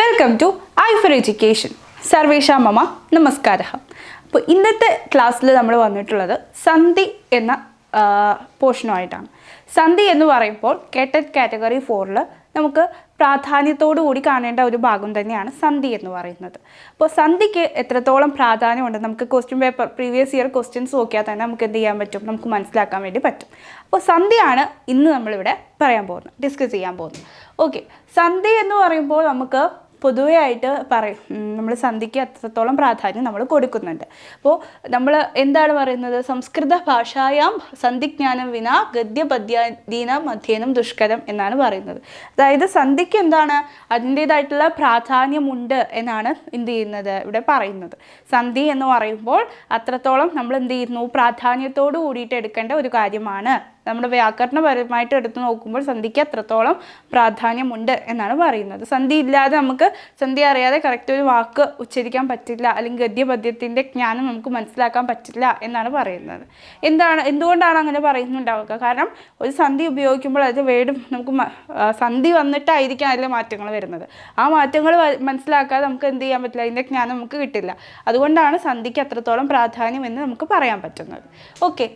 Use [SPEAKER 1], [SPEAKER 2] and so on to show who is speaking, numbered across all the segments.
[SPEAKER 1] Welcome to I four education സർവേഷാ മമ നമസ്കാര. അപ്പോൾ ഇന്നത്തെ ക്ലാസ്സിൽ നമ്മൾ വന്നിട്ടുള്ളത് സന്ധി എന്ന പോർഷനുമായിട്ടാണ്. സന്ധി എന്ന് പറയുമ്പോൾ കേട്ടറ്റ് കാറ്റഗറി ഫോറിൽ നമുക്ക് പ്രാധാന്യത്തോടു കൂടി കാണേണ്ട ഒരു ഭാഗം തന്നെയാണ് സന്ധി എന്ന് പറയുന്നത്. അപ്പോൾ സന്ധിക്ക് എത്രത്തോളം പ്രാധാന്യമുണ്ട്? നമുക്ക് question paper previous year questions നോക്കിയാൽ തന്നെ നമുക്ക് എന്ത് ചെയ്യാൻ പറ്റും? നമുക്ക് മനസ്സിലാക്കാൻ വേണ്ടി പറ്റും. അപ്പോൾ സന്ധിയാണ് ഇന്ന് നമ്മളിവിടെ പറയാൻ പോകുന്നത് ഡിസ്കസ് ചെയ്യാൻ പോകുന്നത്. ഓക്കെ സന്ധി എന്ന് പറയുമ്പോൾ നമുക്ക് പൊതുവെ ആയിട്ട് പറയും നമ്മൾ സന്ധിക്ക് അത്രത്തോളം പ്രാധാന്യം നമ്മൾ കൊടുക്കുന്നുണ്ട്. അപ്പോൾ നമ്മൾ എന്താണ് പറയുന്നത്? സംസ്കൃത ഭാഷായാം സന്ധിജ്ഞാനം വിന ഗദ്യപദ്യാധീന മധ്യേനം ദുഷ്കരം എന്നാണ് പറയുന്നത്. അതായത് സന്ധിക്ക് എന്താണ്? അതിന്റേതായിട്ടുള്ള പ്രാധാന്യമുണ്ട് എന്നാണ് എന്ത് ചെയ്യുന്നത്? ഇവിടെ പറയുന്നത്. സന്ധി എന്ന് പറയുമ്പോൾ അത്രത്തോളം നമ്മൾ എന്ത് ചെയ്യുന്നു? പ്രാധാന്യത്തോടു കൂടിയിട്ട് എടുക്കേണ്ട ഒരു കാര്യമാണ്. നമ്മുടെ വ്യാകരണപരമായിട്ട് എടുത്തു നോക്കുമ്പോൾ സന്ധിക്ക് അത്രത്തോളം പ്രാധാന്യമുണ്ട് എന്നാണ് പറയുന്നത്. സന്ധി ഇല്ലാതെ നമുക്ക് സന്ധി അറിയാതെ കറക്റ്റ് ഒരു വാക്ക് ഉച്ചരിക്കാൻ പറ്റില്ല അല്ലെങ്കിൽ ഗദ്യപദ്യത്തിന്റെ ജ്ഞാനം നമുക്ക് മനസ്സിലാക്കാൻ പറ്റില്ല എന്നാണ് പറയുന്നത്. എന്താണ് എന്തുകൊണ്ടാണ് അങ്ങനെ പറയുന്നുണ്ടാവുക? കാരണം ഒരു സന്ധി ഉപയോഗിക്കുമ്പോൾ അത് വേടും നമുക്ക് സന്ധി വന്നിട്ടായിരിക്കും അതിലെ മാറ്റങ്ങൾ വരുന്നത്. ആ മാറ്റങ്ങൾ മനസ്സിലാക്കാതെ നമുക്ക് എന്ത് ചെയ്യാൻ പറ്റില്ല? അതിന്റെ ജ്ഞാനം നമുക്ക് കിട്ടില്ല. അതുകൊണ്ടാണ് സന്ധിക്ക് അത്രത്തോളം പ്രാധാന്യം എന്ന് നമുക്ക് പറയാൻ പറ്റുന്നത്. ഓക്കെ.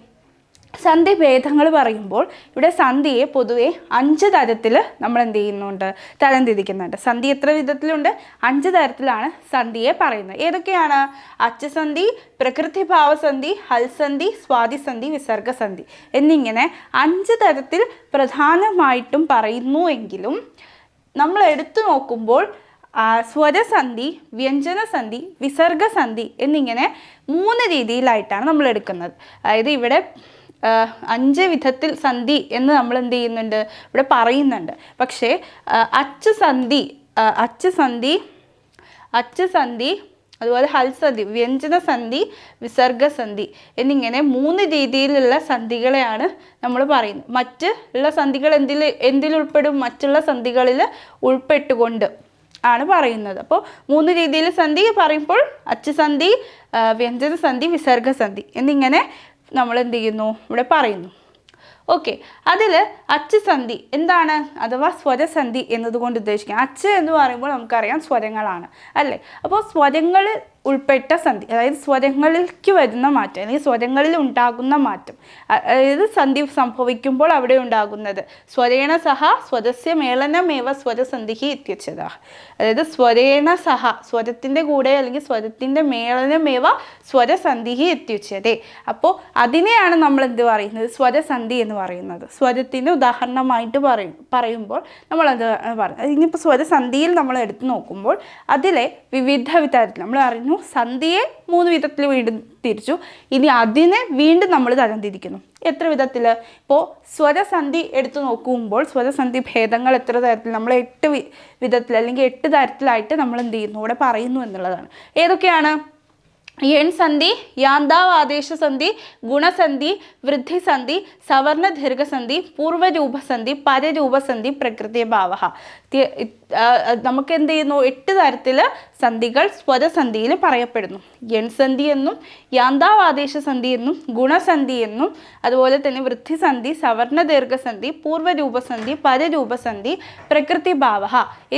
[SPEAKER 1] സന്ധി ഭേദങ്ങൾ പറയുമ്പോൾ ഇവിടെ സന്ധിയെ പൊതുവെ അഞ്ച് തരത്തിൽ നമ്മൾ എന്ത് ചെയ്യുന്നുണ്ട് തരംതിരിക്കുന്നുണ്ട്. സന്ധി എത്ര വിധത്തിലുണ്ട്? അഞ്ച് തരത്തിലാണ് സന്ധിയെ പറയുന്നത്. ഏതൊക്കെയാണ്? അച്ഛസന്ധി പ്രകൃതിഭാവസന്ധി ഹൽസന്ധി സ്വാതിസന്ധി വിസർഗസന്ധി എന്നിങ്ങനെ അഞ്ച് തരത്തിൽ പ്രധാനമായിട്ടും പറയുന്നു എങ്കിലും നമ്മൾ എടുത്തു നോക്കുമ്പോൾ സ്വരസന്ധി വ്യഞ്ജനസന്ധി വിസർഗസന്ധി എന്നിങ്ങനെ മൂന്ന് രീതിയിലായിട്ടാണ് നമ്മൾ എടുക്കുന്നത്. അതായത് ഇവിടെ അഞ്ച് വിധത്തിൽ സന്ധി എന്ന് നമ്മൾ എന്ത് ചെയ്യുന്നുണ്ട്? ഇവിടെ പറയുന്നുണ്ട്. പക്ഷേ അച്ഛ സന്ധി അച്ഛ സന്ധി അച്ഛ അച്ചുസന്ധി അതുപോലെ ഹൽസന്ധി വ്യഞ്ജനസന്ധി വിസർഗസന്ധി എന്നിങ്ങനെ മൂന്ന് രീതിയിലുള്ള സന്ധികളെയാണ് നമ്മൾ പറയുന്നത്. മറ്റ് ഉള്ള സന്ധികൾ എന്തിൽ എന്തിലുൾപ്പെടും മറ്റുള്ള സന്ധികളിൽ ഉൾപ്പെട്ടുകൊണ്ട് ആണ് പറയുന്നത്. അപ്പോൾ മൂന്ന് രീതിയിൽ സന്ധി പറയുമ്പോൾ അച്ചുസന്ധി വ്യഞ്ജനസന്ധി വിസർഗസന്ധി എന്നിങ്ങനെ നമ്മൾ എന്ത് ചെയ്യുന്നു ഇവിടെ പറയുന്നു. ഓക്കെ അതിൽ അച്ചുസന്ധി എന്താണ്? അഥവാ സ്വരസന്ധി എന്നതുകൊണ്ട് ഉദ്ദേശിക്കുക അച്ച് എന്ന് പറയുമ്പോൾ നമുക്കറിയാം സ്വരങ്ങളാണ്. അല്ലേ? അപ്പോൾ സ്വരങ്ങൾ ഉൾപ്പെട്ട സന്ധി അതായത് സ്വരങ്ങളിലേക്ക് വരുന്ന മാറ്റം അല്ലെങ്കിൽ സ്വരങ്ങളിൽ ഉണ്ടാകുന്ന മാറ്റം. അതായത് സന്ധി സംഭവിക്കുമ്പോൾ അവിടെ ഉണ്ടാകുന്നത് സ്വരേണ സഹ സ്വരസ്യ മേളനമേവ സ്വരസന്ധി ഇത്യച്ചത അതായത് സ്വരേണ സഹ സ്വരത്തിന്റെ കൂടെ അല്ലെങ്കിൽ സ്വരത്തിന്റെ മേളനമേവ സ്വരസന്ധി എത്തിച്ചതേ അപ്പോൾ അതിനെയാണ് നമ്മൾ എന്ത് പറയുന്നത്? സ്വരസന്ധി എന്ന് പറയുന്നത്. സ്വരത്തിന്റെ ഉദാഹരണമായിട്ട് പറയും പറയുമ്പോൾ നമ്മൾ അത് പറയുന്നത് ഇനിയിപ്പോൾ സ്വരസന്ധിയിൽ നമ്മൾ എടുത്തു നോക്കുമ്പോൾ അതിലെ വിവിധ വിധത്തിൽ നമ്മൾ അറിഞ്ഞു സന്ധിയെ മൂന്ന് വിധത്തിൽ വീണ്ടും തിരിച്ചു. ഇനി അതിനെ വീണ്ടും നമ്മൾ തരം തിരിക്കുന്നു. എത്ര വിധത്തിൽ? ഇപ്പോൾ സ്വരസന്ധി എടുത്തു നോക്കുമ്പോൾ സ്വരസന്ധി ഭേദങ്ങൾ എത്ര തരത്തിൽ? നമ്മൾ എട്ട് വിധത്തിൽ അല്ലെങ്കിൽ എട്ട് തരത്തിലായിട്ട് നമ്മൾ എന്ത് ചെയ്യുന്നു? ഇവിടെ പറയുന്നു എന്നുള്ളതാണ്. ഏതൊക്കെയാണ്? സന്ധി യാന്താവാദേശസന്ധി ഗുണസന്ധി വൃദ്ധിസന്ധി സവർണ ദീർഘസന്ധി പൂർവരൂപസന്ധി പരരൂപസന്ധി പ്രകൃതി ഭാവ നമുക്ക് എന്ത് ചെയ്യുന്നു എട്ട് തരത്തിൽ സന്ധികൾ സ്വരസന്ധിയിൽ പറയപ്പെടുന്നു. എൺസന്ധി എന്നും യാന്താവാദേശസന്ധി എന്നും ഗുണസന്ധി എന്നും അതുപോലെ തന്നെ വൃദ്ധിസന്ധി സവർണ ദീർഘസന്ധി പൂർവരൂപസന്ധി പരരൂപസന്ധി പ്രകൃതി ഭാവ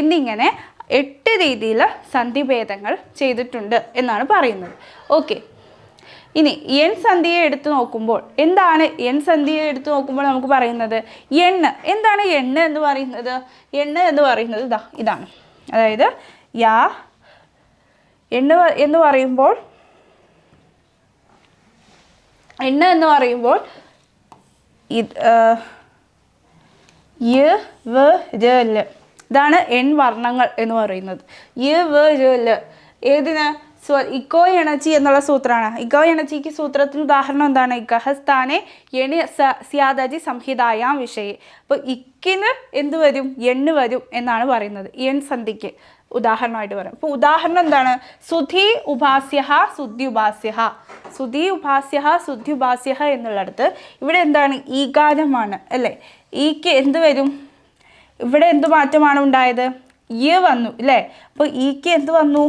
[SPEAKER 1] എന്നിങ്ങനെ എട്ട് രീതിയിൽ സന്ധിഭേദങ്ങൾ ചെയ്തിട്ടുണ്ട് എന്നാണ് പറയുന്നത്. ഓക്കെ ഇനി എൻ സന്ധിയെ എടുത്തു നോക്കുമ്പോൾ എന്താണ് എൻ സന്ധിയെ എടുത്തു നോക്കുമ്പോൾ നമുക്ക് പറയുന്നത്? എണ്ണ് എന്താണ് എണ്ണ് എന്ന് പറയുന്നത്? എണ്ണ് എന്ന് പറയുന്നത് ഇതാ ഇതാണ്. അതായത് യാ എണ്ണ് എന്ന് പറയുമ്പോൾ എണ്ണ് എന്ന് പറയുമ്പോൾ ഇത് യ വ ര ഇതാണ് എൺ വർണങ്ങൾ എന്ന് പറയുന്നത്. യ വ ഏതിന്? സ്വ ഇക്കോ എണച്ചി എന്നുള്ള സൂത്രമാണ്. ഇക്കോ എണച്ചിക്ക് സൂത്രത്തിന് ഉദാഹരണം എന്താണ്? ഇക്കഹസ്ഥാനെ എണി സ സ്യാദജി സംഹിതായാം വിഷയെ. അപ്പോൾ ഇക്കിന് എന്ത് വരും? എണ്ണ് വരും എന്നാണ് പറയുന്നത്. എൺ സന്ധിക്ക് ഉദാഹരണമായിട്ട് പറയാം. അപ്പോൾ ഉദാഹരണം എന്താണ്? സുധി ഉപാസ്യ സുദ്ധി സുധി ഉപാസ്യ സുദ്ധി ഉപാസ്യ എന്നുള്ളിടത്ത് ഇവിടെ എന്താണ്? ഈകാരമാണ് അല്ലേ? ഈക്ക് എന്ത് വരും? ഇവിടെ എന്ത് മാറ്റമാണ് ഉണ്ടായത്? യ വന്നു അല്ലേ അപ്പോൾ ഈക്ക് എന്ത് വന്നു?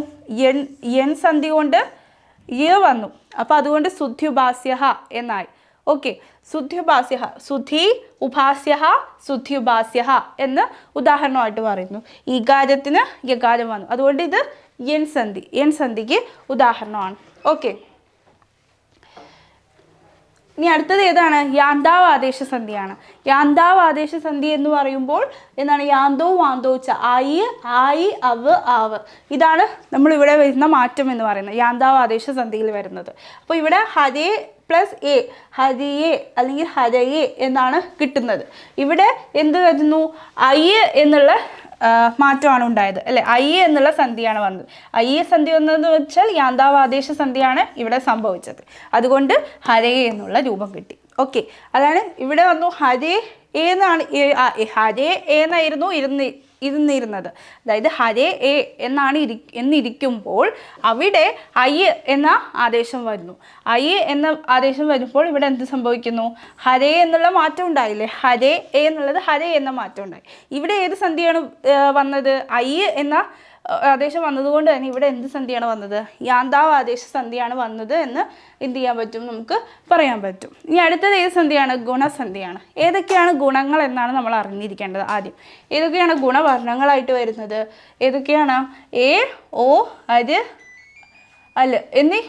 [SPEAKER 1] എൻ എൻ സന്ധി കൊണ്ട് യ വന്നു. അപ്പോൾ അതുകൊണ്ട് സുദ്ധ്യുപാസ്യ എന്നായി. ഓക്കെ സുധ്യുപാസ്യ സുധി ഉപാസ്യഹ സുധ്യുപാസ്യ എന്ന് ഉദാഹരണമായിട്ട് പറയുന്നു. ഈകാരത്തിന് യകാരം വന്നു. അതുകൊണ്ട് ഇത് എൻ സന്ധി എൻ സന്ധിക്ക് ഉദാഹരണമാണ്. ഓക്കെ ഇനി അടുത്തത് ഏതാണ്? യാന്താവ് ആദേശ സന്ധിയാണ് യാന്താവ് ആദേശ സന്ധി എന്ന് പറയുമ്പോൾ എന്താണ്? യാന്തോ വാന്തോ ച ആയി ആയി അവ് ആവ്. ഇതാണ് നമ്മൾ ഇവിടെ വരുന്ന മാറ്റം എന്ന് പറയുന്നത് യാന്താവ് ആദേശ സന്ധിയിൽ വരുന്നത്. അപ്പോൾ ഇവിടെ ഹരേ പ്ലസ് എ ഹരിയെ അല്ലെങ്കിൽ ഹരയെ എന്നാണ് കിട്ടുന്നത്. ഇവിടെ എന്ത് വരുന്നു? ഐ എന്നുള്ള മാറ്റമാണ് ഉണ്ടായത്. അല്ലെ? ഐ എന്നുള്ള സന്ധിയാണ് വന്നത്. ഐ സന്ധി വന്നതെന്ന് വെച്ചാൽ യാന്താവാദേശ സന്ധിയാണ് ഇവിടെ സംഭവിച്ചത്. അതുകൊണ്ട് ഹരേ എന്നുള്ള രൂപം കിട്ടി. ഓക്കെ. അതാണ് ഇവിടെ വന്നു ഹരേ എന്നാണ് ഏ- ആ, ഏ- ഹരേ എന്നായിരുന്നു ഇരുന്ന് ഇരുന്നിരുന്നത്. അതായത് ഹരേ എ എന്നാണ് ഇരി എന്നിരിക്കുമ്പോൾ അവിടെ ഐ എന്ന ആദേശം വരുന്നു. ഐ എന്ന ആദേശം വരുമ്പോൾ ഇവിടെ എന്ത് സംഭവിക്കുന്നു? ഹരേ എന്നുള്ള മാറ്റം ഉണ്ടായില്ലേ? ഹരേ എ എന്നുള്ളത് ഹരേ എന്ന മാറ്റം ഉണ്ടായി. ഇവിടെ ഏത് സന്ധിയാണ് വന്നത്? ഐ എന്ന ആദേശം വന്നതുകൊണ്ട് തന്നെ ഇവിടെ എന്ത് സന്ധിയാണ് വന്നത്? യാന്താവ് ആദേശ സന്ധിയാണ് വന്നത് എന്ന് എന്ത് ചെയ്യാൻ പറ്റും നമുക്ക് പറയാൻ പറ്റും. ഇനി അടുത്തത് ഏത് സന്ധിയാണ്? ഗുണസന്ധിയാണ്. ഏതൊക്കെയാണ് ഗുണങ്ങൾ എന്നാണ് നമ്മൾ അറിഞ്ഞിരിക്കേണ്ടത് ആദ്യം. ഏതൊക്കെയാണ് ഗുണവർണങ്ങളായിട്ട് വരുന്നത്? ഏതൊക്കെയാണ്? എ ഓ അര് അല്ല എന്നീ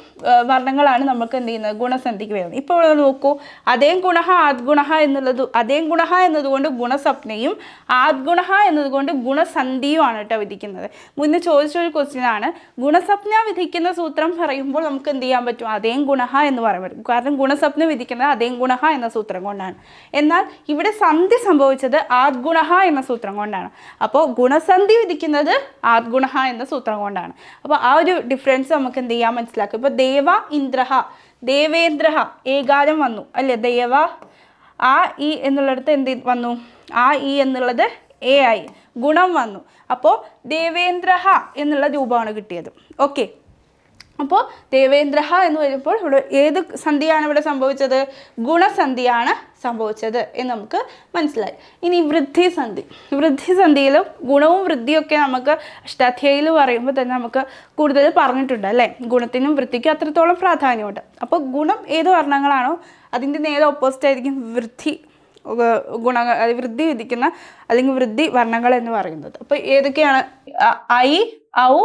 [SPEAKER 1] വർണങ്ങളാണ് നമുക്ക് എന്ത് ചെയ്യുന്നത്? ഗുണസന്ധിക്ക് വരുന്നത്. ഇപ്പോൾ നോക്കൂ അതേ ഗുണഹ ആദ്ഗുണഹ എന്നുള്ളത് അതേ ഗുണഹ എന്നതുകൊണ്ട് ഗുണസ്വപ്നയും ആദ്ഗുണഹ എന്നതുകൊണ്ട് ഗുണസന്ധിയുമാണ് കേട്ടോ വിധിക്കുന്നത്. മുന്നേ ചോദിച്ച ഒരു ക്വസ്റ്റ്യൻ ആണ് ഗുണസ്വപ്ന വിധിക്കുന്ന സൂത്രം പറയുമ്പോൾ നമുക്ക് എന്ത് ചെയ്യാൻ പറ്റും? അതേ ഗുണഹ എന്ന് പറയാൻ പറ്റും. കാരണം ഗുണസപ്ന വിധിക്കുന്നത് അതേ ഗുണഹ എന്ന സൂത്രം കൊണ്ടാണ്. എന്നാൽ ഇവിടെ സന്ധി സംഭവിച്ചത് ആദ്ഗുണഹ എന്ന സൂത്രം കൊണ്ടാണ്. അപ്പോൾ ഗുണസന്ധി വിധിക്കുന്നത് ആദ്ഗുണഹ എന്ന സൂത്രം കൊണ്ടാണ്. അപ്പോൾ ആ ഒരു ഡിഫറൻസ് നമുക്ക് എന്ത് ചെയ്യാൻ മനസ്സിലാക്കും. ഇപ്പോൾ ദേവ ഇന്ദ്രഹ ദേവേന്ദ്രഹ ഏകാരം വന്നു. അല്ലേ? ദേവ ആ ഇ എന്നുള്ളിടത്ത് എന്ത് വന്നു? ആ ഇ എന്നുള്ളത് എ ആയി. ഗുണം വന്നു. അപ്പോ ദേവേന്ദ്രഹ എന്നുള്ള രൂപമാണ് കിട്ടിയത്. ഓക്കെ അപ്പോൾ ദേവേന്ദ്ര എന്ന് വരുമ്പോൾ ഇവിടെ ഏത് സന്ധിയാണ് ഇവിടെ സംഭവിച്ചത്? ഗുണസന്ധിയാണ് സംഭവിച്ചത് എന്ന് നമുക്ക് മനസ്സിലായി. ഇനി വൃദ്ധി സന്ധി. വൃദ്ധി സന്ധിയിലും ഗുണവും വൃദ്ധിയൊക്കെ നമുക്ക് അഷ്ടാധ്യായിൽ പറയുമ്പോൾ തന്നെ നമുക്ക് കൂടുതൽ പറഞ്ഞിട്ടുണ്ട് അല്ലേ? ഗുണത്തിനും വൃദ്ധിക്കും അത്രത്തോളം പ്രാധാന്യമുണ്ട്. അപ്പോൾ ഗുണം ഏത് വർണങ്ങളാണോ അതിന്റെ നേരെ ഓപ്പോസിറ്റ് ആയിരിക്കും വൃദ്ധി അത് വൃദ്ധി വിധിക്കുന്ന അല്ലെങ്കിൽ വൃദ്ധി വർണങ്ങൾ എന്ന് പറയുന്നത്. അപ്പോൾ ഏതൊക്കെയാണ്? ഐ ഔ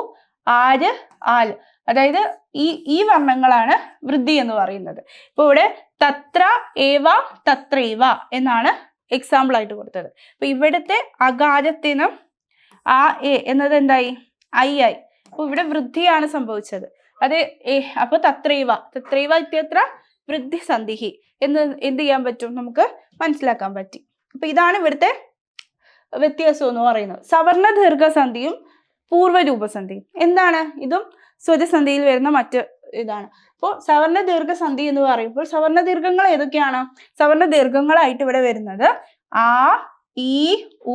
[SPEAKER 1] ആര് ആൽ. അതായത് ഈ ഈ വർണങ്ങളാണ് വൃദ്ധി എന്ന് പറയുന്നത്. ഇപ്പോൾ ഇവിടെ തത്ര ഏവ തത്രേവ എന്നാണ് എക്സാമ്പിൾ ആയിട്ട് കൊടുത്തത്. അപ്പൊ ഇവിടുത്തെ അകാരത്തിനും ആ എ എന്നത് എന്തായി? ഐ ആയി. അപ്പൊ ഇവിടെ വൃദ്ധിയാണ് സംഭവിച്ചത്. അത് ഏ അപ്പൊ തത്രൈവ. തത്രൈവ ഇത്യത്ര വൃദ്ധി സന്ധിഹി. എന്ന് എന്ത് ചെയ്യാൻ പറ്റും? നമുക്ക് മനസ്സിലാക്കാൻ പറ്റി. അപ്പൊ ഇതാണ് ഇവിടുത്തെ വ്യത്യാസം എന്ന് പറയുന്നത്. സവർണ ദീർഘസന്ധിയും പൂർവരൂപസന്ധിയും. എന്താണ്? ഇതും സ്വരസന്ധിയിൽ വരുന്ന മറ്റ് ഇതാണ്. അപ്പോൾ സവർണ ദീർഘസന്ധി എന്ന് പറയുമ്പോൾ സവർണ ദീർഘങ്ങൾ ഏതൊക്കെയാണ്? സവർണ ദീർഘങ്ങളായിട്ട് ഇവിടെ വരുന്നത് ആ ഈ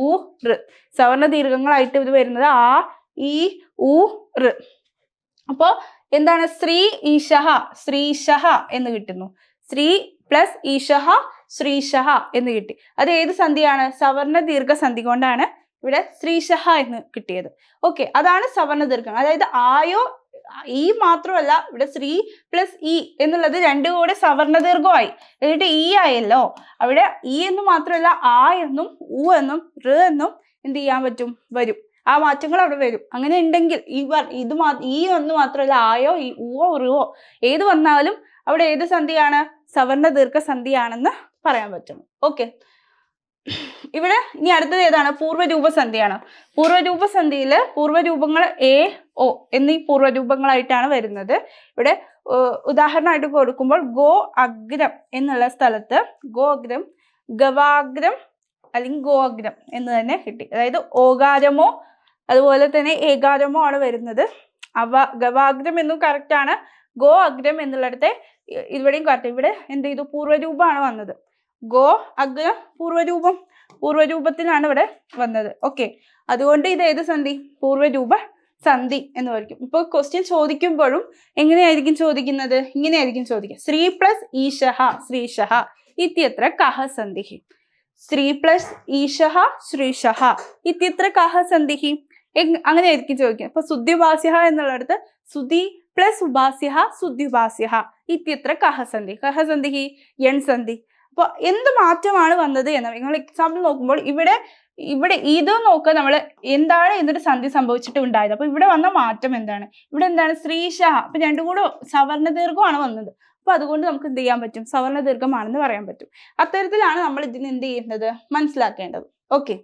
[SPEAKER 1] ഉ ഋ. സവർണ ദീർഘങ്ങളായിട്ട് ഇത് വരുന്നത് ആ ഈ ഉ ഋ. അപ്പോ എന്താണ്? ശ്രീ ഈശഹ ശ്രീശഹ എന്ന് കിട്ടുന്നു. ശ്രീ പ്ലസ് ഈശഹ ശ്രീശഹ എന്ന് കിട്ടി. അത് ഏത് സന്ധിയാണ്? സവർണ ദീർഘസന്ധി കൊണ്ടാണ് ഇവിടെ ശ്രീശഹ എന്ന് കിട്ടിയത്. ഓക്കെ അതാണ് സവർണ ദീർഘം അതായത് ആയോ ഈ മാത്രമല്ല ഇവിടെ ശ്രീ പ്ലസ് ഇ എന്നുള്ളത് രണ്ടും കൂടെ സവർണ ദീർഘമായി എന്നിട്ട് ഇ ആയല്ലോ. അവിടെ ഇ എന്ന് മാത്രമല്ല ആ എന്നും ഉ എന്നും ഋ എന്നും എന്ത് ചെയ്യാൻ പറ്റും? വരും. ആ മാറ്റങ്ങൾ അവിടെ വരും. അങ്ങനെ ഉണ്ടെങ്കിൽ ഇവർ വർ- ഇത് മാ ഈ ഒന്ന് മാത്രമല്ല ആയോ ഈ ഊവോ ഉറുവോ ഏത് വന്നാലും അവിടെ ഏത് സന്ധിയാണ്? സവർണ ദീർഘ സന്ധിയാണെന്ന് പറയാൻ പറ്റും. ഓക്കെ ഇവിടെ ഇനി അടുത്തത് ഏതാണ്? പൂർവരൂപസന്ധിയാണ്. പൂർവരൂപസന്ധിയിൽ പൂർവരൂപ സന്ധിയിൽ പൂർവരൂപങ്ങൾ എ ഒ എന്നീ പൂർവരൂപങ്ങളായിട്ടാണ് വരുന്നത്. ഇവിടെ ഉദാഹരണമായിട്ട് കൊടുക്കുമ്പോൾ ഗോ അഗ്രം എന്നുള്ള സ്ഥലത്ത് ഗോ അഗ്രം ഗവാഗ്രം അല്ലെങ്കിൽ ഗോ അഗ്രം എന്ന് തന്നെ കിട്ടി. അതായത് ഓകാരമോ അതുപോലെ തന്നെ ഏകാരമോ ആണ് വരുന്നത്. അവ ഗവാഗ്രം എന്നും കറക്റ്റാണ് ഗോ അഗ്രം എന്നുള്ളിടത്തെ ഇവിടെയും കറക്റ്റ് ഇവിടെ എന്ത് ചെയ്തു? പൂർവരൂപമാണ് വന്നത്. ഗോ അഗ്ര പൂർവരൂപം. പൂർവരൂപത്തിലാണ് ഇവിടെ വന്നത്. ഓക്കെ അതുകൊണ്ട് ഇത് ഏത് സന്ധി? പൂർവരൂപ സന്ധി എന്ന് പറയും ഇപ്പോൾ ക്വസ്റ്റ്യൻ ചോദിക്കുമ്പോഴും എങ്ങനെയായിരിക്കും ചോദിക്കുന്നത്? ഇങ്ങനെയായിരിക്കും ചോദിക്കുക. ശ്രീ പ്ലസ് ഈശഹ ശ്രീശഹ ഇത്യത്ര കഹ സന്ധി. ശ്രീ പ്ലസ് ഈശഹ ശ്രീശഹ ഇത്യത്ര കഹ സന്ധി. അങ്ങനെയായിരിക്കും ചോദിക്കുക. ഇപ്പൊ സുദ്ധിഭാസ്യ എന്നുള്ളിടത്ത് സുധി പ്ലസ് ഉപാസ്യ സുദ്യുപാസ്യ ഇത്യത്ര കഹസന്ധി കഹസന്ധി എൺ സന്ധി. അപ്പോൾ എന്ത് മാറ്റമാണ് വന്നത് എന്ന് നിങ്ങൾ എക്സാമ്പിൾ നോക്കുമ്പോൾ ഇവിടെ ഇവിടെ ഇത് നോക്കുക നമ്മൾ എന്താണ് എന്നൊരു സന്ധി സംഭവിച്ചിട്ട് ഉണ്ടായത് അപ്പൊ ഇവിടെ വന്ന മാറ്റം എന്താണ്? ഇവിടെ എന്താണ്? ശ്രീശാഹ അപ്പൊ രണ്ടും കൂടെ സവർണ ദീർഘമാണ് വന്നത്. അപ്പൊ അതുകൊണ്ട് നമുക്ക് എന്ത് ചെയ്യാൻ പറ്റും? സവർണ ദീർഘമാണെന്ന് പറയാൻ പറ്റും. അത്തരത്തിലാണ് നമ്മൾ ഇതിന് എന്ത് ചെയ്യുന്നത്? മനസ്സിലാക്കേണ്ടത്. ഓക്കെ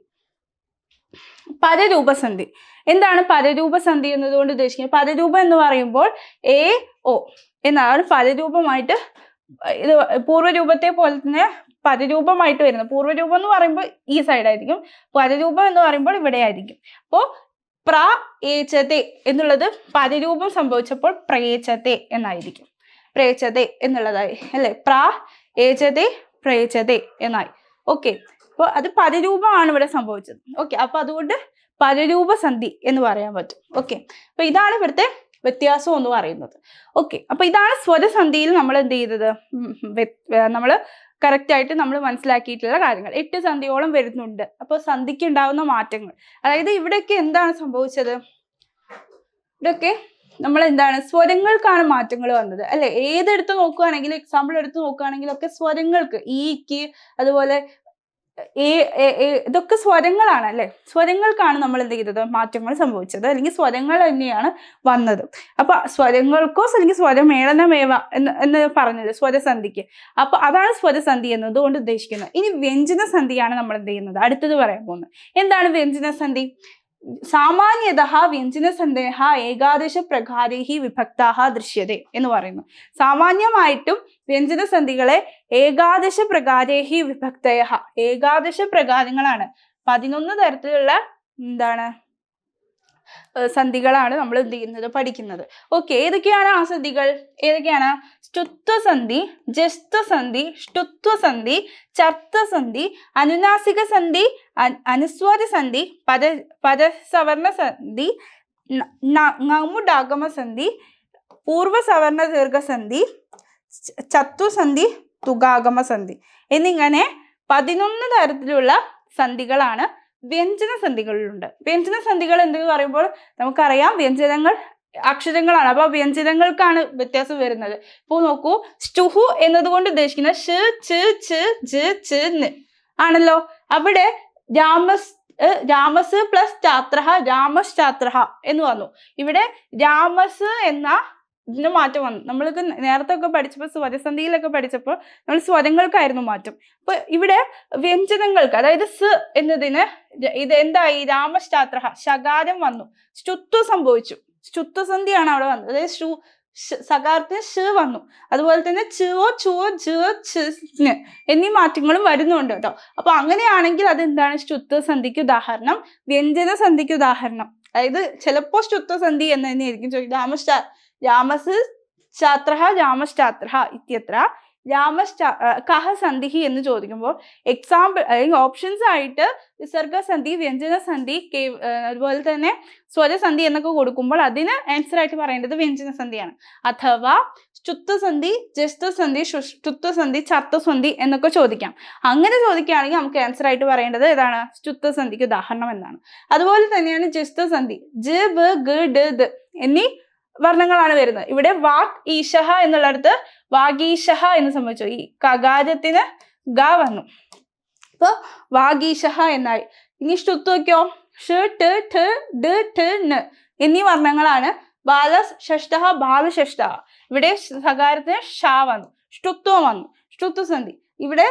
[SPEAKER 1] പരരൂപസന്ധി. എന്താണ് പരരൂപസന്ധി എന്നതുകൊണ്ട് ഉദ്ദേശിക്കുന്നത്? പരരൂപം എന്ന് പറയുമ്പോൾ എ ഒ എന്നാണ് പരരൂപമായിട്ട് ഇത് പൂർവരൂപത്തെ പോലെ തന്നെ പരരൂപമായിട്ട് വരുന്നത് പൂർവരൂപം എന്ന് പറയുമ്പോൾ ഈ സൈഡ് ആയിരിക്കും. പരരൂപം എന്ന് പറയുമ്പോൾ ഇവിടെ ആയിരിക്കും. അപ്പോൾ പ്ര ഏച്ചത്തെ എന്നുള്ളത് പരരൂപം സംഭവിച്ചപ്പോൾ പ്രേച്ചത്തെ എന്നായിരിക്കും. പ്രേച്ചതെ എന്നുള്ളതായി. അല്ലെ? പ്ര ഏച്ചതെ പ്രേച്ചതെ എന്നായി. ഓക്കെ. അപ്പോൾ അത് പരരൂപമാണ് ഇവിടെ സംഭവിച്ചത്. ഓക്കെ. അപ്പൊ അതുകൊണ്ട് പരരൂപ സന്ധി എന്ന് പറയാൻ പറ്റും. ഓക്കെ. അപ്പൊ ഇതാണ് ഇവിടുത്തെ വ്യത്യാസം എന്ന് പറയുന്നത്. ഓക്കെ അപ്പൊ ഇതാണ് സ്വരസന്ധിയിൽ നമ്മൾ എന്ത് ചെയ്തത്? നമ്മൾ കറക്റ്റ് ആയിട്ട് നമ്മൾ മനസ്സിലാക്കിയിട്ടുള്ള കാര്യങ്ങൾ. എട്ട് സന്ധിയോളം വരുന്നുണ്ട്. അപ്പോൾ സന്ധിക്ക് ഉണ്ടാവുന്ന മാറ്റങ്ങൾ. അതായത് ഇവിടെയൊക്കെ എന്താണ് സംഭവിച്ചത്? ഇവിടെയൊക്കെ നമ്മൾ എന്താണ്? സ്വരങ്ങൾക്കാണ് മാറ്റങ്ങൾ വന്നത്. അല്ലെ? ഏതെടുത്ത് നോക്കുകയാണെങ്കിലും എക്സാമ്പിൾ എടുത്ത് നോക്കുകയാണെങ്കിലും ഒക്കെ സ്വരങ്ങൾക്ക് ഈക്ക് അതുപോലെ ഏ- ഇതൊക്കെ സ്വരങ്ങളാണ് അല്ലെ? സ്വരങ്ങൾക്കാണ് നമ്മൾ എന്ത് ചെയ്തത്? മാറ്റങ്ങൾ സംഭവിച്ചത്. അല്ലെങ്കിൽ സ്വരങ്ങൾ തന്നെയാണ് വന്നത്. അപ്പൊ സ്വരങ്ങൾക്കോ അല്ലെങ്കിൽ സ്വരമേളനമേവ എന്ന് എന്ന് പറഞ്ഞത് സ്വരസന്ധിക്ക്. അപ്പൊ അതാണ് സ്വരസന്ധി എന്നതുകൊണ്ട് ഉദ്ദേശിക്കുന്നത്. ഇനി വ്യഞ്ജന സന്ധിയാണ് നമ്മൾ എന്ത് ചെയ്യുന്നത്? അടുത്തത് പറയാൻ പോകുന്നത്. എന്താണ് വ്യഞ്ജന സന്ധി സാമാന്യത വ്യഞ്ജനസന്ദേഹ ഏകാദശ പ്രകാരേഹി വിഭക്താഹ ദൃശ്യത എന്ന് പറയുന്നു. സാമാന്യമായിട്ടും വ്യഞ്ജനസന്ധികളെ ഏകാദശ പ്രകാരേഹി വിഭക്തയ ഏകാദശ പ്രകാരങ്ങളാണ് പതിനൊന്ന് തരത്തിലുള്ള എന്താണ്? സന്ധികളാണ് നമ്മൾ എന്ത് ചെയ്യുന്നത്? പഠിക്കുന്നത്. ഓക്കെ ഏതൊക്കെയാണ് ആ സന്ധികൾ? ഏതൊക്കെയാണ്? സ്റ്റുത്വസന്ധി ജസ്ത്വസന്ധി ഷ്ടുത്വസന്ധി ചർത്തസന്ധി അനുനാസിക സന്ധി അനുസ്വാര സന്ധി പദ പദസവർണ സന്ധി നമുഡാഗമ സന്ധി പൂർവസവർണ ദീർഘസന്ധി ചത്വസന്ധി തുഗാഗമ സന്ധി എന്നിങ്ങനെ പതിനൊന്ന് തരത്തിലുള്ള സന്ധികളാണ് വ്യഞ്ജന സന്ധികളിലുണ്ട്. വ്യഞ്ജന സന്ധികൾ എന്തെന്ന് പറയുമ്പോൾ നമുക്കറിയാം വ്യഞ്ജനങ്ങൾ അക്ഷരങ്ങളാണ്. അപ്പൊ വ്യഞ്ജനങ്ങൾക്കാണ് വ്യത്യാസം വരുന്നത്. ഇപ്പോൾ നോക്കൂ സ്റ്റുഹു എന്നതുകൊണ്ട് ഉദ്ദേശിക്കുന്ന ഷ് ആണല്ലോ. അവിടെ രാമസ് രാമസ് പ്ലസ് ചാത്രഹ രാമസ് ചാത്രഹ എന്ന് വന്നു. ഇവിടെ രാമസ് എന്ന ഇതിന് മാറ്റം വന്നു. നമ്മൾക്ക് നേരത്തെ ഒക്കെ പഠിച്ചപ്പോൾ സ്വരസന്ധിയിലൊക്കെ പഠിച്ചപ്പോൾ നമ്മൾ സ്വരങ്ങൾക്കായിരുന്നു മാറ്റം. അപ്പൊ ഇവിടെ വ്യഞ്ജനങ്ങൾക്ക് അതായത് സ് എന്നതിന് ഇത് എന്തായി? രാമശാത്ര ശകാരം വന്നു. സ്റ്റുത്വ സംഭവിച്ചു. സ്റ്റുത്വസന്ധിയാണ് അവിടെ വന്നത്. അതായത് ഷു സകാരത്തിന് ഷ് വന്നു. അതുപോലെ തന്നെ ചുവോ ചുവോ ജുവോ ന് എന്നീ മാറ്റങ്ങളും വരുന്നുണ്ട് കേട്ടോ. അപ്പൊ അങ്ങനെയാണെങ്കിൽ അത് എന്താണ് സ്റ്റുത്വസന്ധിക്ക് ഉദാഹരണം. വ്യഞ്ജന സന്ധിക്ക് ഉദാഹരണം. അതായത് ചിലപ്പോ സ്റ്റുത്വസന്ധി എന്ന് തന്നെയായിരിക്കും ചോദിക്കും രാമശ്ചാ രാമസ് ഛാത്ര രാമശ്ചാത്ര ഇത്യത്ര. രാമശ്ചാ കഹ സന്ധിഹി എന്ന് ചോദിക്കുമ്പോൾ എക്സാമ്പിൾ അല്ലെങ്കിൽ ഓപ്ഷൻസ് ആയിട്ട് വിസർഗസന്ധി വ്യഞ്ജനസന്ധി കേ- അതുപോലെ തന്നെ സ്വരസന്ധി എന്നൊക്കെ കൊടുക്കുമ്പോൾ അതിന് ആൻസർ ആയിട്ട് പറയേണ്ടത് വ്യഞ്ജനസന്ധിയാണ് അഥവാ ചുത്വസന്ധി ജസ്തസന്ധി ചുത്വസന്ധി ചത്വസന്ധി എന്നൊക്കെ ചോദിക്കാം. അങ്ങനെ ചോദിക്കുകയാണെങ്കിൽ നമുക്ക് ആൻസർ ആയിട്ട് പറയേണ്ടത് ഏതാണ്? ചുത്വസന്ധിക്ക് ഉദാഹരണം എന്നാണ്. അതുപോലെ തന്നെയാണ് ജസ്തസന്ധി ജ് ബ് ഗ ഡ് എന്നീ വർണങ്ങളാണ് വരുന്നത്. ഇവിടെ വാക് ഈശഹ എന്നുള്ളിടത്ത് വാഗീശഹ എന്ന് സംഭവിച്ചു. ഈ കകാരത്തിന് ഗ വന്നു. അപ്പൊ വാഗീശഹ എന്നായി. ഇനി ഷ്ടുത്വക്കോ ഷ് ട് ഠ ഡ് ഠ ന് എന്നീ വർണങ്ങളാണ് ബാല ഷഷ്ടഹ ബാലഷഷ്ടഹ ഇവിടെ സകാരത്തിന് ഷ വന്നു. ഷ്ടുത്വം വന്നു. ഷ്ടുത്വസന്ധി ഇവിടെ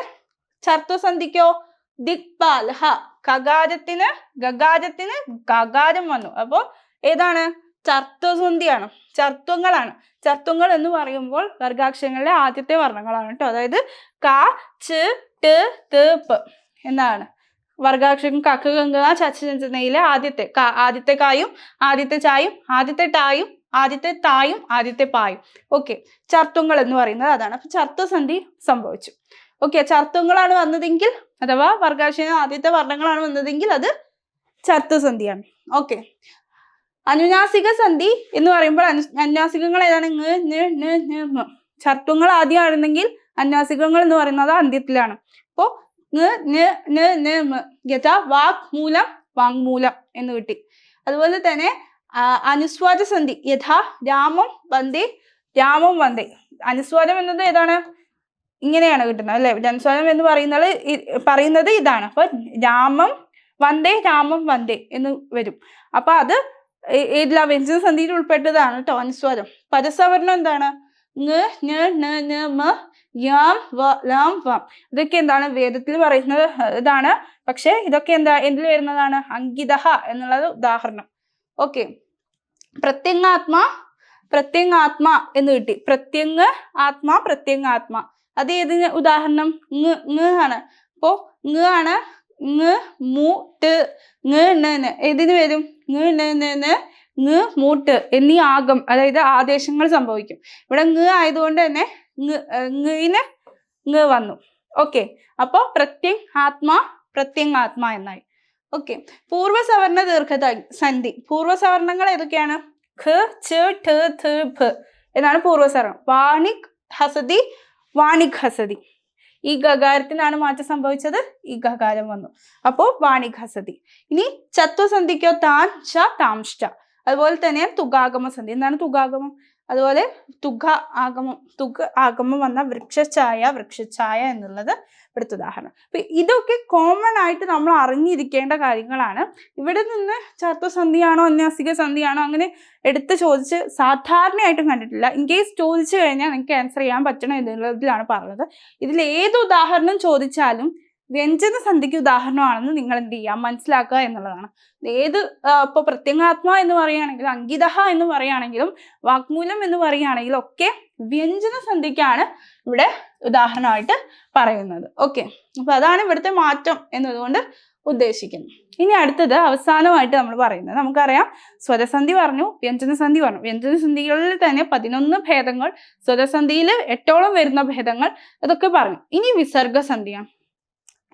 [SPEAKER 1] ചർത്തസന്ധിക്കോ ദിക്പാലഹ. കകാരത്തിന് ഗകാരത്തിന് ഗകാരം വന്നു. അപ്പോ ഏതാണ്? ചർത്തസന്ധിയാണ്. ചർത്വങ്ങളാണ് ചർത്വങ്ങൾ എന്ന് പറയുമ്പോൾ വർഗാക്ഷരങ്ങളിലെ ആദ്യത്തെ വർണങ്ങളാണ് കേട്ടോ. അതായത് ക ച് ട് ത് പ് എന്നാണ്. വർഗാക്ഷരം കക്ക് ഗംഗ ചച്ചനയിലെ ആദ്യത്തെ ക ആദ്യത്തെ കായും ആദ്യത്തെ ചായും ആദ്യത്തെ ടായും ആദ്യത്തെ തായും ആദ്യത്തെ പായും. ഓക്കെ. ചർത്വങ്ങൾ എന്ന് പറയുന്നത് അതാണ്. അപ്പൊ ചർത്തസന്ധി സംഭവിച്ചു. ഓക്കെ. ചർത്വങ്ങളാണ് വന്നതെങ്കിൽ അഥവാ വർഗാക്ഷരം ആദ്യത്തെ വർണങ്ങളാണ് വന്നതെങ്കിൽ അത് ചർത്തസന്ധിയാണ്. ഓക്കെ. അനുനാസിക സന്ധി എന്ന് പറയുമ്പോൾ അനു അനുനാസികങ്ങൾ ഏതാണ്? മ. ആദ്യം ആയിരുന്നെങ്കിൽ അനുനാസികങ്ങൾ എന്ന് പറയുന്നത് അന്ത്യത്തിലാണ്. അപ്പോ വാക് മൂലം വാങ് മൂലം എന്ന് കിട്ടി. അതുപോലെ തന്നെ അനുസ്വാദ സന്ധി യഥാ രാമം വന്ദേ രാമം വന്ദേ. അനുസ്വാരം എന്നത് ഏതാണ്? ഇങ്ങനെയാണ് കിട്ടുന്നത് അല്ലെ? അനുസ്വാരം എന്ന് പറയുന്നത് പറയുന്നത് ഇതാണ്. അപ്പൊ രാമം വന്ദേ രാമം വന്ദേ എന്ന് വരും. അപ്പൊ അത് ഏ- ഏതിലാ? വ്യഞ്ജന സന്ധിയിൽ ഉൾപ്പെട്ടതാണ് കേട്ടോ അനുസ്വാരം. പരസവർണം എന്താണ്? ഇതൊക്കെ എന്താണ്? വേദത്തിൽ പറയുന്നത് ഇതാണ്. പക്ഷെ ഇതൊക്കെ എന്താ? എന്തിൽ വരുന്നതാണ്? അങ്കിതഹ എന്നുള്ളത് ഉദാഹരണം. ഓക്കെ. പ്രത്യങ്ങാത്മ പ്രത്യങ്ങാത്മ എന്ന് കിട്ടി. പ്രത്യങ് ആത്മാ പ്രത്യങ്ങാത്മ. അത് ഏതിന് ഉദാഹരണം? ആണ്. അപ്പോ ആണ് ങ് മു ങ് ണ് വരും? ങ് മൂട്ട് എന്നീ ആഗം അതായത് ആദേശങ്ങൾ സംഭവിക്കും. ഇവിടെ ങ് ആയതുകൊണ്ട് തന്നെ ങ് ങ്ങിന് ങ് വന്നു. ഓക്കെ. അപ്പോ പ്രത്യങ് ആത്മാ പ്രത്യങ്ങാത്മ എന്നായി. ഓക്കെ. പൂർവസവർണ ദീർഘത സന്ധി. പൂർവസവർണങ്ങൾ ഏതൊക്കെയാണ്? ഖ ച ഠ എന്നാണ് പൂർവസവർണം വാണിക് ഹസതി വാണിക് ഹസതി. ഈ ഗകാരത്തിനാണ് മാറ്റം സംഭവിച്ചത്. ഈ ഗകാരം വന്നു. അപ്പോ വാണിക് ഹസതി ഇനി ചത്വസന്ധിക്കോ താൻ ച താംഷ്ട അതുപോലെ തന്നെ തുഗാഗമ സന്ധി എന്താണ് തുഗാഗമം അതുപോലെ തുക ആഗമം തുക ആഗമം വന്ന വൃക്ഷഛായ വൃക്ഷഛായ എന്നുള്ളത് ഇവിടുത്തെ ഉദാഹരണം. അപ്പൊ ഇതൊക്കെ കോമൺ ആയിട്ട് നമ്മൾ അറിഞ്ഞിരിക്കേണ്ട കാര്യങ്ങളാണ്. ഇവിടെ നിന്ന് ചർത്തസന്ധിയാണോ അന്യാസിക സന്ധിയാണോ അങ്ങനെ എടുത്ത് ചോദിച്ച് സാധാരണയായിട്ടും കണ്ടിട്ടില്ല. ഇൻ കേസ് ചോദിച്ചു കഴിഞ്ഞാൽ നിങ്ങൾക്ക് ആൻസർ ചെയ്യാൻ പറ്റണം എന്നുള്ളതിലാണ് പറഞ്ഞത്. ഇതിൽ ഏത് ഉദാഹരണം ചോദിച്ചാലും വ്യഞ്ജന സന്ധിക്ക് ഉദാഹരണമാണെന്ന് നിങ്ങൾ എന്ത് ചെയ്യുക മനസ്സിലാക്കുക എന്നുള്ളതാണ്. ഏത് ഇപ്പോൾ പ്രത്യങ്ങാത്മ എന്ന് പറയുകയാണെങ്കിലും അങ്കിതഹ എന്ന് പറയുകയാണെങ്കിലും വാക്മൂലം എന്ന് പറയുകയാണെങ്കിലും ഒക്കെ വ്യഞ്ജന സന്ധിക്കാണ് ഇവിടെ ഉദാഹരണമായിട്ട് പറയുന്നത്. ഓക്കെ. അപ്പൊ അതാണ് ഇവിടുത്തെ മാറ്റം എന്നതുകൊണ്ട് ഉദ്ദേശിക്കുന്നു ഇനി അടുത്തത് അവസാനമായിട്ട് നമ്മൾ പറയുന്നത്. നമുക്കറിയാം സ്വരസന്ധി പറഞ്ഞു വ്യഞ്ജനസന്ധി പറഞ്ഞു. വ്യഞ്ജനസന്ധികളിൽ തന്നെ പതിനൊന്ന് ഭേദങ്ങൾ സ്വരസന്ധിയിൽ എട്ടോളം വരുന്ന ഭേദങ്ങൾ അതൊക്കെ പറഞ്ഞു. ഇനി വിസർഗസന്ധിയാണ്.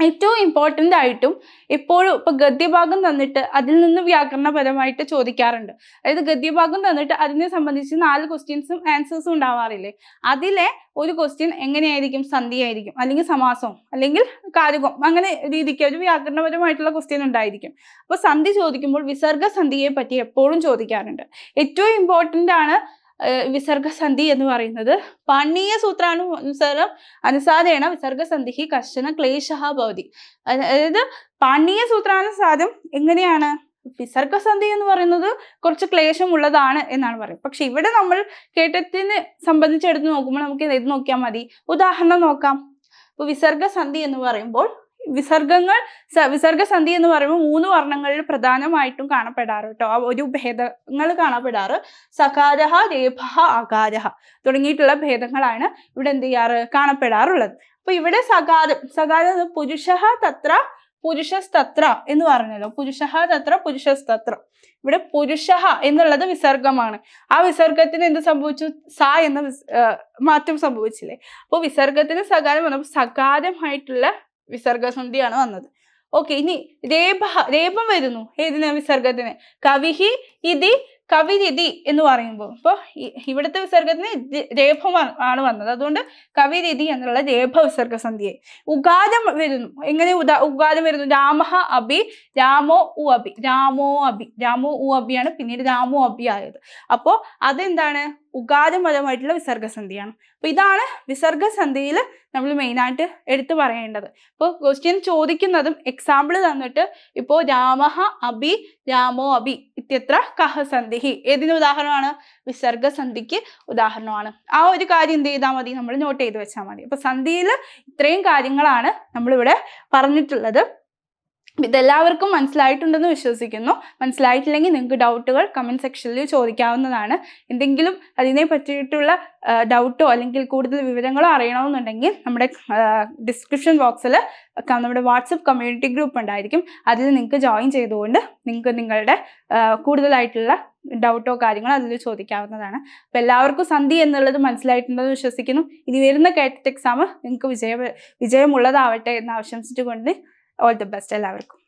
[SPEAKER 1] ഏറ്റവും ഇമ്പോർട്ടന്റ് ആയിട്ടും എപ്പോഴും ഇപ്പൊ ഗദ്യഭാഗം തന്നിട്ട് അതിൽ നിന്ന് വ്യാകരണപരമായിട്ട് ചോദിക്കാറുണ്ട്. അതായത് ഗദ്യഭാഗം തന്നിട്ട് അതിനെ സംബന്ധിച്ച് നാല് ക്വസ്റ്റ്യൻസും ആൻസേഴ്സും ഉണ്ടാവാറില്ലേ? അതിലെ ഒരു ക്വസ്റ്റ്യൻ എങ്ങനെയായിരിക്കും? സന്ധിയായിരിക്കും. അല്ലെങ്കിൽ സമാസവും. അല്ലെങ്കിൽ കാരകം. അങ്ങനെ രീതിക്ക് ഒരു വ്യാകരണപരമായിട്ടുള്ള ക്വസ്റ്റ്യൻ ഉണ്ടായിരിക്കും. അപ്പോൾ സന്ധി ചോദിക്കുമ്പോൾ വിസർഗ സന്ധിയെ പറ്റി എപ്പോഴും ചോദിക്കാറുണ്ട്. ഏറ്റവും ഇമ്പോർട്ടന്റ് ആണ് വിസർഗസന്ധി എന്ന് പറയുന്നത്. പാണീയ സൂത്രാനുസരം അനുസാരേണ വിസർഗസന്ധി കർശന ക്ലേശ ഭവതി. അതായത് പാണീയ സൂത്രാനുസാരം എങ്ങനെയാണ്? വിസർഗസന്ധി എന്ന് പറയുന്നത് കുറച്ച് ക്ലേശമുള്ളതാണ് എന്നാണ് പറയുന്നത്. പക്ഷെ ഇവിടെ നമ്മൾ കേട്ടത്തിനെ സംബന്ധിച്ചെടുത്ത് നോക്കുമ്പോൾ നമുക്ക് ഇത് നോക്കിയാൽ മതി. ഉദാഹരണം നോക്കാം. ഇപ്പൊ വിസർഗസന്ധി എന്ന് പറയുമ്പോൾ വിസർഗങ്ങൾ വിസർഗസന്ധി എന്ന് പറയുമ്പോൾ മൂന്ന് വർണങ്ങളിൽ പ്രധാനമായിട്ടും കാണപ്പെടാറ് കേട്ടോ. ഒരു ഭേദങ്ങൾ കാണപ്പെടാറ്. സകാരഹ രേഭ അകാരഹ തുടങ്ങിയിട്ടുള്ള ഭേദങ്ങളാണ് ഇവിടെ എന്ത് ചെയ്യാറ്? കാണപ്പെടാറുള്ളത്. അപ്പൊ ഇവിടെ സകാരം സകാരം പുരുഷ തത്ര പുരുഷസ്തത്ര എന്ന് പറഞ്ഞല്ലോ. പുരുഷ തത്ര പുരുഷസ്തത്ര. ഇവിടെ പുരുഷ എന്നുള്ളത് വിസർഗമാണ്. ആ വിസർഗത്തിന് എന്ത് സംഭവിച്ചു? സ എന്ന മാറ്റം സംഭവിച്ചില്ലേ? അപ്പോൾ വിസർഗത്തിന് സകാരം വന്നപ്പോൾ സകാരമായിട്ടുള്ള വിസർഗസന്ധിയാണ് വന്നത്. ഓക്കെ ഇനി രേപ രേപം വരുന്നു. ഏതിന് വിസർഗത്തിന്? കവിഹി ഇതി കവിരിതി എന്ന് പറയുമ്പോൾ. ഇപ്പോൾ ഇവിടുത്തെ വിസർഗത്തിന് രേഭം ആണ് വന്നത്. അതുകൊണ്ട് കവിരിതി എന്നുള്ള രേഭ വിസർഗസന്ധിയെ. ഉഗാദം വരുന്നു. എങ്ങനെ ഉദാ ഉഗാദം വരുന്നു? രാമഹ അബി രാമോ ഉ അബി രാമോ അബി രാമോ ഉ അബിയാണ് പിന്നീട് രാമോ അബി ആയത്. അപ്പോൾ അതെന്താണ്? ഉഗാദപരമായിട്ടുള്ള വിസർഗസന്ധിയാണ്. അപ്പൊ ഇതാണ് വിസർഗസന്ധിയിൽ നമ്മൾ മെയിനായിട്ട് എടുത്തു പറയേണ്ടത്. ഇപ്പോൾ ക്വസ്റ്റ്യൻ ചോദിക്കുന്നതും എക്സാമ്പിൾ തന്നിട്ട് ഇപ്പോൾ രാമഹ അബി രാമോ അബി ഇത്യത്ര കഹസന്ധിഹി ഏതിന് ഉദാഹരണമാണ്? വിസർഗസന്ധിക്ക് ഉദാഹരണമാണ്. ആ ഒരു കാര്യം എന്ത് ചെയ്താൽ മതി? നമ്മൾ നോട്ട് ചെയ്ത് വെച്ചാൽ മതി. അപ്പൊ സന്ധിയിൽ ഇത്രയും കാര്യങ്ങളാണ് നമ്മളിവിടെ പറഞ്ഞിട്ടുള്ളത്. ഇതെല്ലാവർക്കും മനസ്സിലായിട്ടുണ്ടെന്ന് വിശ്വസിക്കുന്നു. മനസ്സിലായിട്ടില്ലെങ്കിൽ നിങ്ങൾക്ക് ഡൗട്ടുകൾ കമന്റ് സെക്ഷനിൽ ചോദിക്കാവുന്നതാണ്. എന്തെങ്കിലും അതിനെ പറ്റിയിട്ടുള്ള ഡൗട്ടോ അല്ലെങ്കിൽ കൂടുതൽ വിവരങ്ങളോ അറിയണമെന്നുണ്ടെങ്കിൽ നമ്മുടെ ഡിസ്ക്രിപ്ഷൻ ബോക്സിൽ നമ്മുടെ വാട്സപ്പ് കമ്മ്യൂണിറ്റി ഗ്രൂപ്പ് ഉണ്ടായിരിക്കും. അതിൽ നിങ്ങൾക്ക് ജോയിൻ ചെയ്തുകൊണ്ട് നിങ്ങൾക്ക് നിങ്ങളുടെ കൂടുതലായിട്ടുള്ള ഡൗട്ടോ കാര്യങ്ങളോ അതിൽ ചോദിക്കാവുന്നതാണ്. അപ്പം എല്ലാവർക്കും സന്ധി എന്നുള്ളത് മനസ്സിലായിട്ടുണ്ടെന്ന് വിശ്വസിക്കുന്നു. ഇനി വരുന്ന കേട്ടറ്റ് എക്സാം നിങ്ങൾക്ക് വിജയ വിജയമുള്ളതാവട്ടെ എന്ന് ആശംസിച്ചുകൊണ്ട് ഓൾ ദി ബെസ്റ്റ് എല്ലാവർക്കും